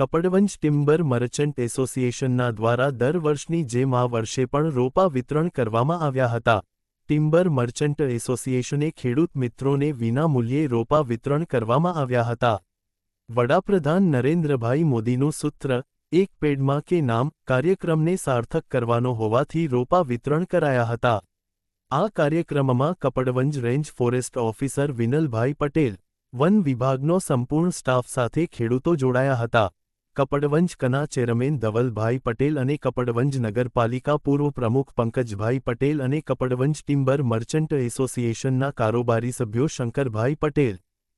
Kapadvanj timber merchant એસોસિએશનના દ્વારા દર વર્ષની જેમ આ વર્ષે પણ રોપા વિતરણ કરવામાં આવ્યા હતા. ટિમ્બર મર્ચન્ટ એસોસિએશને ખેડૂત મિત્રોને વિના મૂલ્યે રોપા વિતરણ કરવામાં આવ્યા હતા. વડાપ્રધાન નરેન્દ્રભાઈ મોદીનું સૂત્ર, એક પેડમાં કે નામ, કાર્યક્રમને સાર્થક કરવાનો હોવાથી રોપા વિતરણ કરાયા હતા. આ કાર્યક્રમમાં Kapadvanj range forest officer વિનલભાઈ Patel, વન વિભાગનો સંપૂર્ણ સ્ટાફ સાથે ખેડૂતો જોડાયા હતા. કપડવંજ કના ચેરમેન ધવલભાઈ પટેલ અને કપડવંજ નગરપાલિકા પૂર્વ પ્રમુખ પંકજભાઈ પટેલ અને કપડવંજ ટિમ્બર મર્ચન્ટ એસોસિએશનના કારોબારી સભ્યો શંકરભાઈ પટેલ,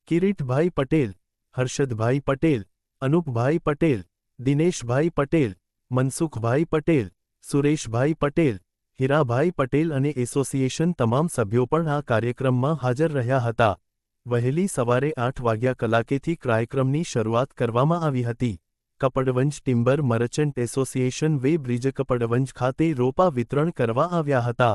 કિરીટભાઈ પટેલ, હર્ષદભાઈ પટેલ, અનુપભાઈ પટેલ, દિનેશભાઈ પટેલ, મનસુખભાઈ પટેલ, સુરેશભાઈ પટેલ, હીરાભાઈ પટેલ અને એસોસિએશન તમામ સભ્યો પણ આ કાર્યક્રમમાં હાજર રહ્યા હતા. વહેલી સવારે આઠ વાગ્યા કલાકેથી કાર્યક્રમની શરૂઆત કરવામાં આવી હતી. Kapadvanj timber merchant association weighbridge Kapadvanj ખાતે રોપા વિતરણ કરવા આવ્યા હતા.